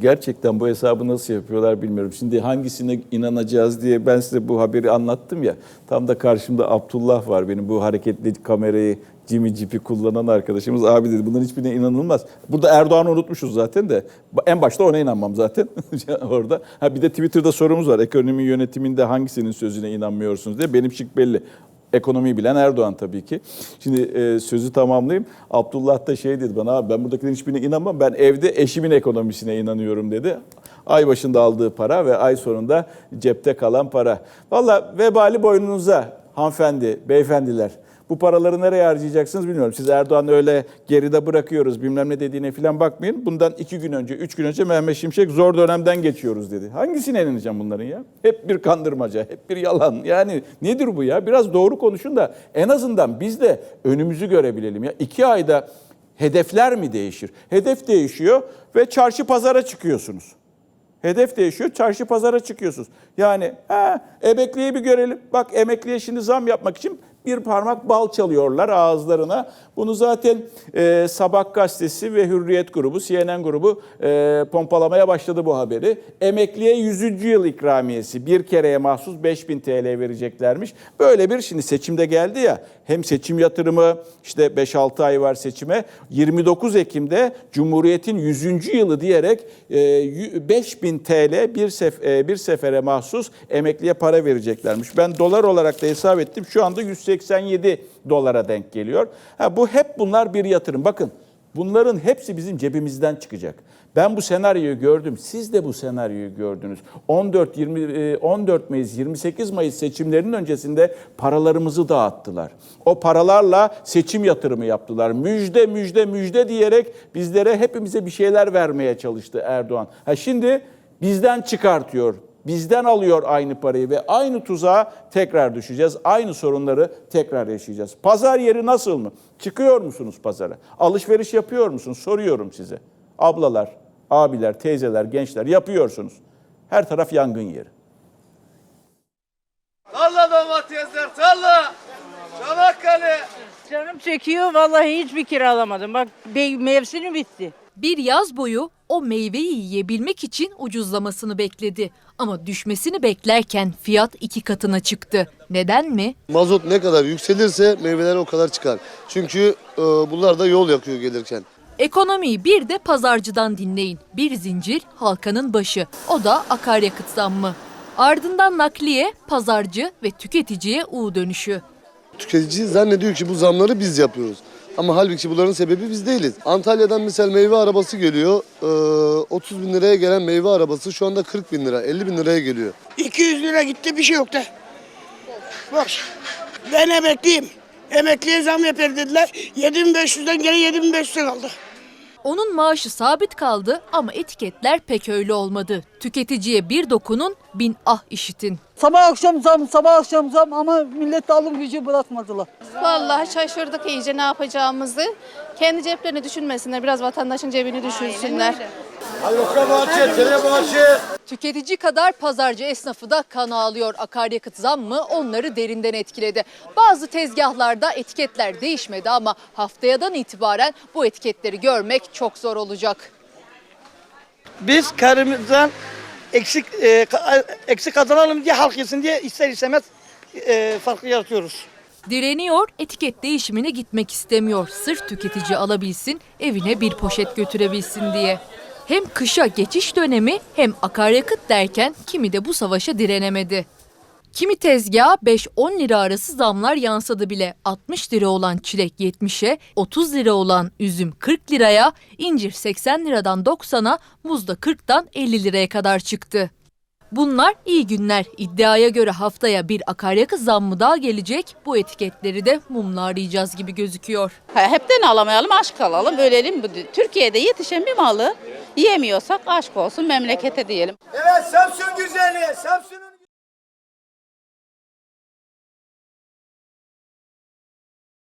Gerçekten bu hesabı nasıl yapıyorlar bilmiyorum. Şimdi hangisine inanacağız diye ben size bu haberi anlattım ya. Tam da karşımda Abdullah var benim bu hareketli kamerayı Jimmy Jeep'i kullanan arkadaşımız. Abi dedi bunların hiçbirine inanılmaz. Burada Erdoğan'ı unutmuşuz zaten de. En başta ona inanmam zaten orada. Ha bir de Twitter'da sorumuz var. Ekonomi yönetiminde hangisinin sözüne inanmıyorsunuz diye. Benim şık belli. Ekonomiyi bilen Erdoğan tabii ki. Şimdi e, sözü tamamlayayım. Abdullah da şey dedi bana abi ben buradakilerin hiçbirine inanmam. Ben evde eşimin ekonomisine inanıyorum dedi. Ay başında aldığı para ve ay sonunda cepte kalan para. Valla vebali boynunuza hanımefendi, beyefendiler. Bu paraları nereye harcayacaksınız bilmiyorum. Siz Erdoğan öyle geride bırakıyoruz bilmem ne dediğine falan bakmayın. Bundan iki gün önce, üç gün önce Mehmet Şimşek zor dönemden geçiyoruz dedi. Hangisine inanacağım bunların ya? Hep bir kandırmaca, hep bir yalan. Yani nedir bu ya? Biraz doğru konuşun da en azından biz de önümüzü görebilelim. Ya iki ayda hedefler mi değişir? Hedef değişiyor ve çarşı pazara çıkıyorsunuz. Hedef değişiyor, çarşı pazara çıkıyorsunuz. Yani ha, emekliyi bir görelim. Bak emekliye şimdi zam yapmak için bir parmak bal çalıyorlar ağızlarına. Bunu zaten e, Sabah gazetesi ve Hürriyet grubu, CNN grubu e, pompalamaya başladı bu haberi. Emekliye 100. yıl ikramiyesi bir kereye mahsus 5000 TL vereceklermiş. Böyle bir şimdi seçimde geldi ya hem seçim yatırımı işte 5-6 ay var seçime 29 Ekim'de Cumhuriyet'in 100. yılı diyerek e, 5000 TL bir, sef, e, bir sefere mahsus emekliye para vereceklermiş. Ben dolar olarak da hesap ettim şu anda 187 dolara denk geliyor. Ha, bu hep bunlar bir yatırım. Bakın bunların hepsi bizim cebimizden çıkacak. Ben bu senaryoyu gördüm. Siz de bu senaryoyu gördünüz. 14 20 e, 14 Mayıs 28 Mayıs seçimlerinin öncesinde paralarımızı dağıttılar. O paralarla seçim yatırımı yaptılar. Müjde müjde müjde diyerek bizlere hepimize bir şeyler vermeye çalıştı Erdoğan. Ha şimdi bizden çıkartıyor. Bizden alıyor aynı parayı ve aynı tuzağa tekrar düşeceğiz. Aynı sorunları tekrar yaşayacağız. Pazar yeri nasıl mı? Çıkıyor musunuz pazara? Alışveriş yapıyor musunuz? Soruyorum size. Ablalar, abiler, teyzeler, gençler yapıyorsunuz. Her taraf yangın yeri. Tarla domatesler, tarla. Çanakkale. Canım çekiyor vallahi hiçbir kiralamadım. Bak bey- mevsimi bitti. Bir yaz boyu o meyveyi yiyebilmek için ucuzlamasını bekledi. Ama düşmesini beklerken fiyat iki katına çıktı. Neden mi? Mazot ne kadar yükselirse meyveler o kadar çıkar. Çünkü e, bunlar da yol yakıyor gelirken. Ekonomiyi bir de pazarcıdan dinleyin. Bir zincir halkanın başı. O da akaryakıt zammı. Ardından nakliye, pazarcı ve tüketiciye U dönüşü. Tüketici zannediyor ki bu zamları biz yapıyoruz. Ama halbuki bunların sebebi biz değiliz. Antalya'dan mesela meyve arabası geliyor. e, 30 bin liraya gelen meyve arabası şu anda 40 bin lira, 50 bin liraya geliyor. 200 lira gitti bir şey yok da. Boş. Ben emekliyim. Emekliye zam yapar dediler. 7500'den geri 7500'e kaldı. Onun maaşı sabit kaldı ama etiketler pek öyle olmadı. Tüketiciye bir dokunun, bin ah işitin. Sabah akşam zam, sabah akşam zam ama millet alım gücü bırakmadılar. Vallahi şaşırdık iyice ne yapacağımızı. Kendi ceplerini düşünmesinler, biraz vatandaşın cebini düşünsünler. Halbuka bahçe, tele bahçe. Tüketici kadar pazarcı esnafı da kan ağlıyor. Akaryakıt zammı onları derinden etkiledi. Bazı tezgahlarda etiketler değişmedi ama haftayadan itibaren bu etiketleri görmek çok zor olacak. Biz karımızdan eksik e, eksik kazanalım diye halk yesin diye ister istemez e, farklı yaratıyoruz. Direniyor, etiket değişimine gitmek istemiyor. Sırf tüketici alabilsin, evine bir poşet götürebilsin diye. Hem kışa geçiş dönemi hem akaryakıt derken kimi de bu savaşa direnemedi. Kimi tezgaha 5-10 lira arası zamlar yansıdı bile. 60 lira olan çilek 70'e, 30 lira olan üzüm 40 liraya, incir 80 liradan 90'a, muz da 40'tan 50 liraya kadar çıktı. Bunlar iyi günler. İddiaya göre haftaya bir akaryakıt zammı daha gelecek. Bu etiketleri de mumla arayacağız gibi gözüküyor. Ha, Hepten alamayalım, aşk alalım, ölelim. Bu- Türkiye'de yetişen bir malı yiyemiyorsak aşk olsun memlekete diyelim. Evet Samsun güzeli, Samsun'un